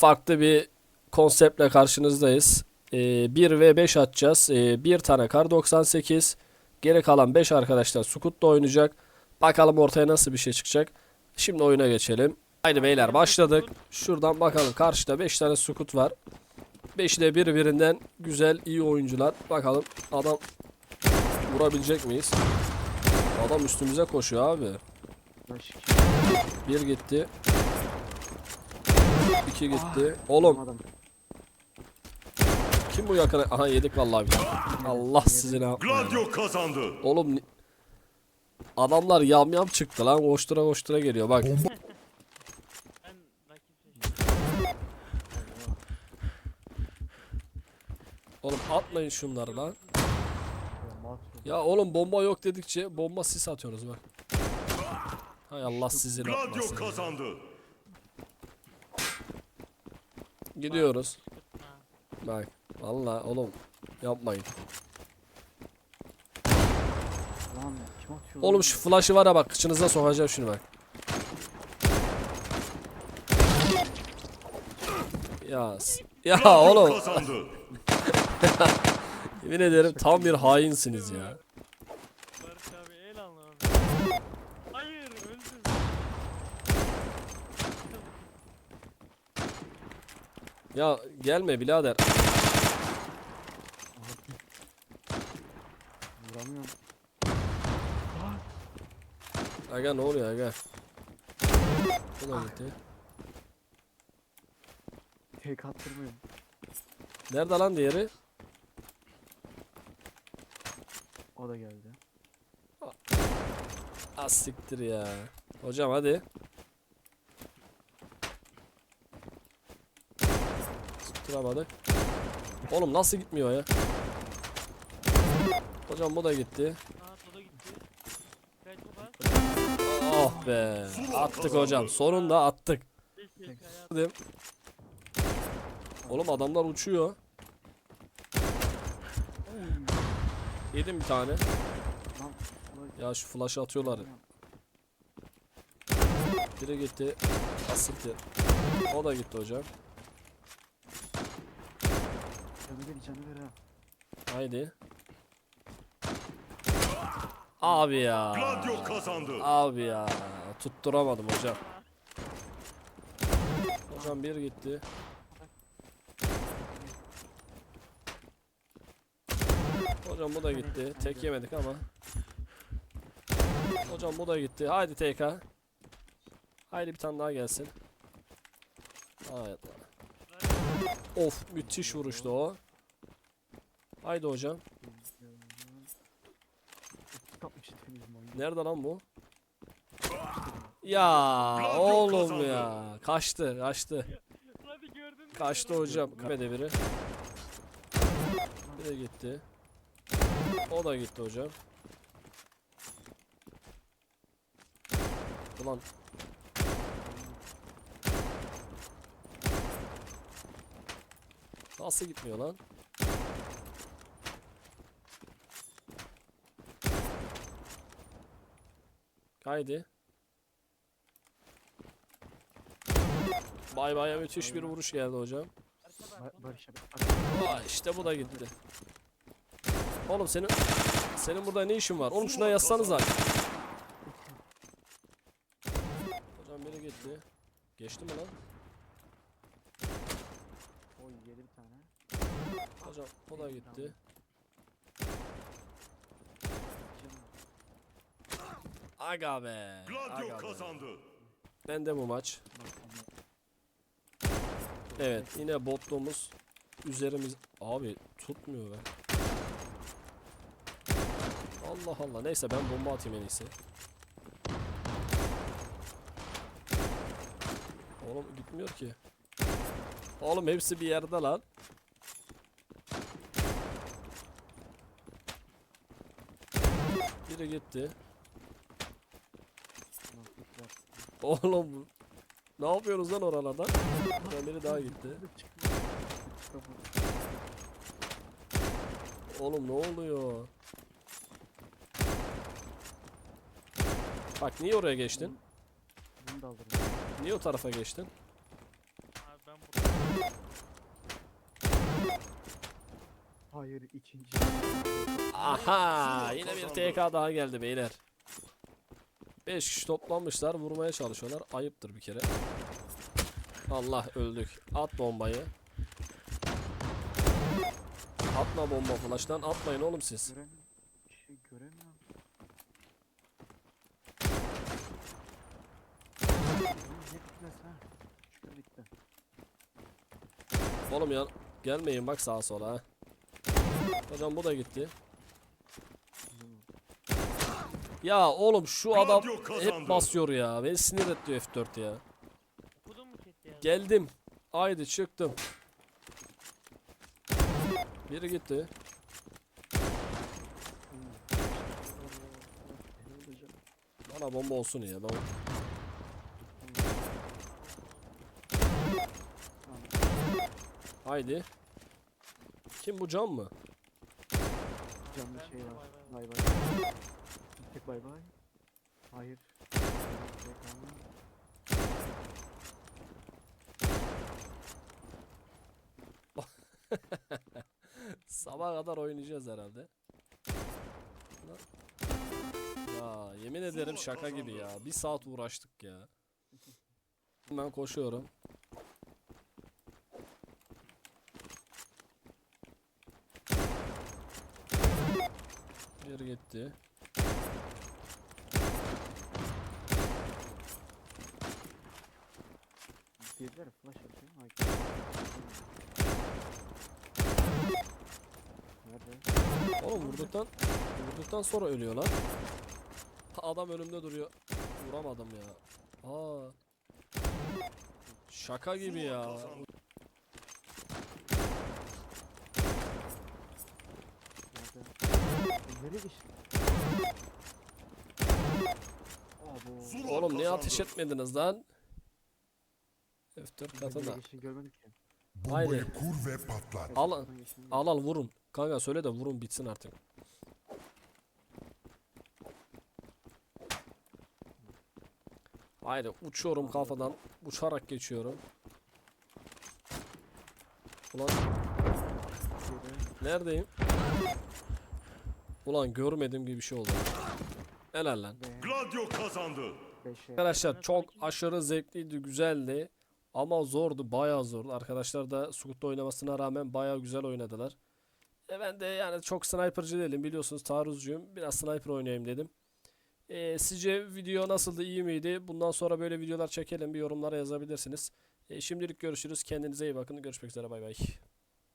farklı bir konseptle karşınızdayız. Ee, 1 ve 5 atacağız. Ee, bir tane kar 98. Geri kalan 5 arkadaşlar Scoot'la oynayacak. Bakalım ortaya nasıl bir şey çıkacak. Şimdi oyuna geçelim. Haydi beyler başladık. Şuradan bakalım karşıda 5 tane Scoot var. 5'i de birbirinden güzel iyi oyuncular. Bakalım adam vurabilecek miyiz? Adam üstümüze koşuyor abi. Bir gitti. İki gitti. Oğlum adam. kim bu yakına? Aha yedik vallahi bir tane. Allah sizi ne. Gladio kazandı. Oğlum ni- adamlar yam yam çıktı lan koştura koştura geliyor bak. Ben rakip seçtim. Oğlum atmayın şunları lan. Ya oğlum bomba yok dedikçe bomba sis atıyoruz bak. Hay Allah sizi ne Gladio yapmasın. ya. kazandı. Gidiyoruz. Bak vallahi oğlum yapmayın. Lan kim atıyor? Oğlum şu flash'ı var ya bak kıçınıza sokacağım şunu bak. Ya ya oğlum yemin ederim tam bir hainsiniz ya. Barış abi el al abi. Hayır öldüm. Ya gelme birader. Vuramıyorum. Aga ne oluyor aga? Bu da gitti. Tek attırmıyorum. Nerede lan diğeri? O da geldi. Az siktir ya. Hocam hadi. Tutturamadık. Oğlum nasıl gitmiyor ya? Hocam bu da gitti. Oh be. Attık hocam. Sonunda attık. Oğlum adamlar uçuyor. Yedim bir tane. Ya şu flash'ı atıyorlar. Biri gitti. Asiktir. O da gitti hocam. Canı ver canı ver ha. Haydi. Abi ya. Gladio kazandı. Abi ya. Tutturamadım hocam. Hocam bir gitti. Hocam bu da gitti. Tek yemedik ama. Hocam bu da gitti. Haydi TK. Haydi bir tane daha gelsin. Evet. Of müthiş vuruştu o. Haydi hocam. Nerede lan bu? Ya oğlum ya. Kaçtı kaçtı. Kaçtı hocam. Kaybede biri. Biri gitti. O da gitti hocam. Ulan. Nasıl gitmiyor lan? Haydi. Bay bay'a müthiş bir vuruş geldi hocam. Ba- Barış abi. Aa, işte bu da gitti. Oğlum senin senin burada ne işin var? Oğlum şuna yazsanıza. Hocam biri gitti. Geçti mi lan? Oy yedi bir tane. Hocam o da gitti. Aga be. Gladio Aga be. kazandı. Ben de bu maç. Evet yine botluğumuz üzerimiz abi tutmuyor be. Allah Allah neyse ben bomba atayım en iyisi. Oğlum gitmiyor ki. Oğlum hepsi bir yerde lan. Biri gitti. Lan tekrar. Oğlum ne yapıyoruz lan oralarda? Ben biri daha gitti. Oğlum ne oluyor? Bak niye oraya geçtin? Bunu da alırım. Niye o tarafa geçtin? Abi ben burada. Hayır ikinci. Aha yine bir. TK daha geldi beyler. 5 kişi toplanmışlar vurmaya çalışıyorlar. Ayıptır bir kere. Allah öldük. At bombayı. Atma bomba flash'tan atmayın oğlum siz. Oğlum ya gelmeyin bak sağa sola ha. Hocam bu da gitti. Ya oğlum şu adam hep basıyor ya. Beni sinir etti F4 ya. Geldim. Haydi çıktım. Biri gitti. Bana bomba olsun ya. Ben... Haydi. Kim bu cam mı? Canlı Ben şey var. Bay bay. Tek bay bay. Hayır. Sabah kadar oynayacağız herhalde. Ya yemin ederim şaka gibi ya. Bir saat uğraştık ya. Ben koşuyorum. Bir gitti. Diğerler flash atıyor. Ay. Nerede? Oğlum vurduktan vurduktan sonra ölüyor lan. Adam önümde duruyor. Vuramadım ya. Aa. Şaka gibi ya. Nereye geçti? Oğlum niye ateş etmediniz lan? F4 katı da. geçtiğini görmedik ki. Bombayı Haydi. kur ve patlat. Al- Al al vurun. Kanka söyle de vurun bitsin artık. Haydi uçuyorum kafadan. Uçarak geçiyorum. Ulan neredeyim? Ulan görmedim gibi bir şey oldu. Helal lan. Gladio kazandı. 5'e. Arkadaşlar çok aşırı zevkliydi, güzeldi. Ama zordu, bayağı zordu. Arkadaşlar da Scoot'ta oynamasına rağmen bayağı güzel oynadılar. E ben de yani çok sniperci değilim biliyorsunuz taarruzcuyum. Biraz sniper oynayayım dedim. E, sizce video nasıldı, iyi miydi? Bundan sonra böyle videolar çekelim. Bir yorumlara yazabilirsiniz. E, şimdilik görüşürüz. Kendinize iyi bakın. Görüşmek üzere. Bay bay.